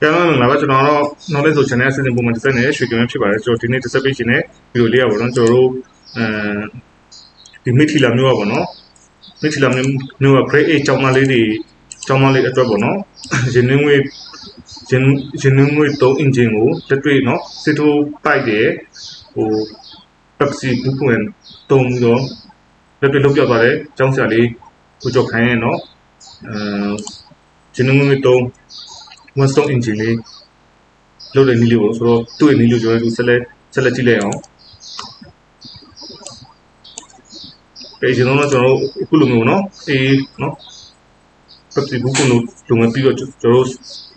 ကျွန်တော်တို့လာပါကျွန်တော်တော့ knowledge ဆို channel အစီအစဉ်ပုံမှန်တစ်စက်နဲ့ရွှေကြုံဖြစ်ပါတယ်ကျွန်တော်ဒီနေ့တစ်စက်ပေးရှင်နဲ့ဗီဒီယိုလေးရပါတော့ကျွန်တော်တို့အဲဒီမိထီလာမျိုးပါပေါ့နော်မိထီလာမျိုးမျိုးက grade 8ကျောင်းသားလေးတွေကျောင်းသားလေးအတွက်ပေါ့နော်ရင်းနှင်းငွေရင်းရင်းနှင်းငွေ3 engine ကိုတက်တွေ့နော်စစ်ထိုးပိုက်တယ်ဟို Pepsi ဘူးပွင့်တုံးပြီးတော့တက်တွေ့လောက်ပြသွားတယ်ကျောင်းဆရာလေးကိုကြောက်ခိုင်းရဲ့နော်အဲရင်းနှင်းငွေ3 one stone engine လေးလုပ်တဲ့နည်းလေးပေါ့ဆိုတော့သူ့ရဲ့နည်းလေးကိုကျွန်တော်တို့ဆက်လက်ဆက်လက်ကြည့်လိုက်အောင်ပေကျွန်တော်တို့ကျွန်တော်တို့အခုလိုမျိုးနော်အေးနော်ပတ်စီဘူးကုလို့လုံငယ်ပြီးတော့ကျွန်တော်တို့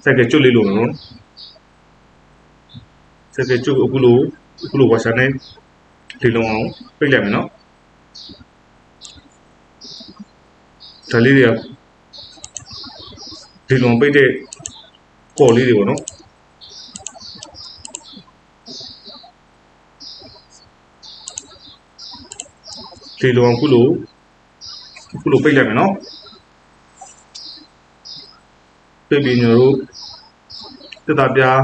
စက်ကကျွတ်လေးလို့နော်စက်ကကျွတ်အခုလိုအခုလိုဝါရှာနဲ့ဒီလုံအောင်ပြိတ်လိုက်မယ်နော်ဒါလေးတွေကဒီလုံပိတ်တဲ့ ကော်လေးတွေပေါ့နော်ဒီလိုအခုလိုအခုလိုပိတ်လိုက်မယ်နော်ပြပြီးညတို့တက်တာပြား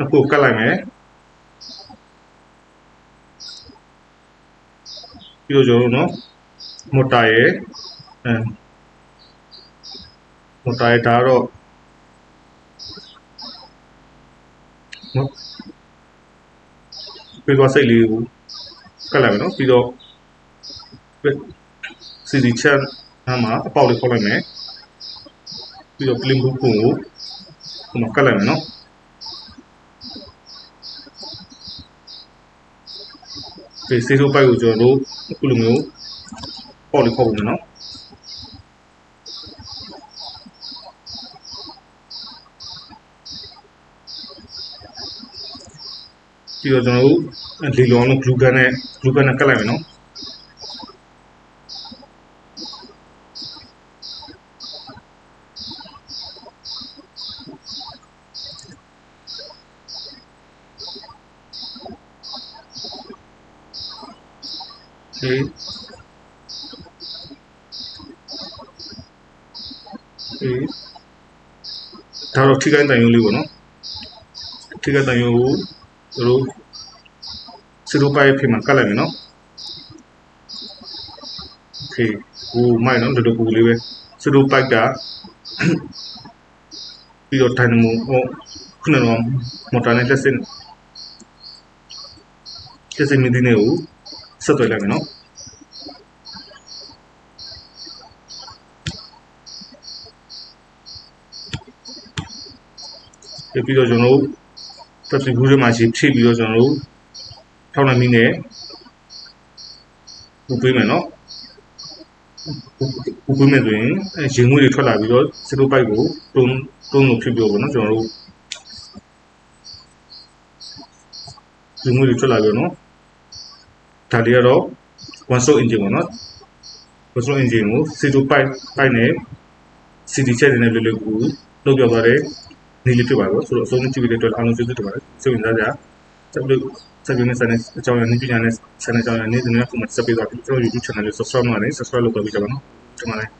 အခုကတ်လိုက်မယ်ပြီးတော့ကျွန်တော်တို့နော်မော်တာရဲ့အဲမော်တာရဲ့ဒါတော့ နော်ပြီးတော့စိတ်လေးကိုကတ်လိုက်မယ်နော်ပြီးတော့စီဒီချန်အမှာအပေါက်လေးခေါက်လိုက်မယ်ပြီးတော့ clean book ကိုဟိုမှာကတ်လိုက်မယ်နော်ဒီစီရိုပိုက်ကိုကျွန်တော်တို့အခုလိုမျိုးပေါက်လေးခေါက်ပုံမယ်နော် ပြီးတော့ကျွန်တော်တို့လီလောင်းနဲ့ glue gun နဲ့ glue gun နဲ့ကတ်လိုက်မယ်နော်ဒီဒီဒါတော့ထိခိုင်းတိုင်ရုံလေးပေါ့နော်ထိခိုင်းတိုင်ရုံကိုတို့စရိုပိုက် రూట్ రూపాయి ఫీమన్ కలంగి నో ఓకే ఊ మై నో డడు కు లేవే రూపాయి గా ပြီးတော့ dynamo ဟိုခုနက motor နဲ့လက်စင်လက်စင်မြင်းနဲ့ကိုဆက်သွယ်လိုက်မယ်နော်ပြီးတော့ကျွန်တော်တို့ တက်စီဘူးထဲမှာရှိဖြည့်ပြီးတော့ကျွန်တော်တို့ထောက်နှံမိနဲ့ပူပေးမယ်နော်ပူပေးမယ်ဆိုရင်ရင်ငွေတွေထွက်လာပြီးတော့စတိုပိုက်ကိုတုံးတုံးလို့ဖြစ်ပြီးတော့ပေါ့နော်ကျွန်တော်တို့ရင်ငွေတွေထွက်လာပြီးတော့နော်ဒါတွေကတော့ one stop engine ပေါ့နော် one stop engine ကိုစတိုပိုက်ပိုက်နဲ့ CD ချက်တွေနဲ့လွယ်လွယ်ကူလုပ်ပြသွားတယ် နေလေးဖြစ်ပါတော့ဆိုတော့အဆုံးကြည့်ပြီးတဲ့အတွက်အားလုံးကျေးဇူးတင်ပါတယ်စိတ်ဝင်စားကြဆက်လို့ဆက်ပြီးနေစတဲ့အကြောင်းအရာနည်းပညာနဲ့ဆက်နေကြောင်းအရာနေ့စဉ်ကခုမှဆက်ပေးသွားပြီကျွန်တော် YouTube channel လေး subscribe လုပ်နေ subscribe လုပ်တော့ပြီးကြပါနော်ကျွန်တော်လည်း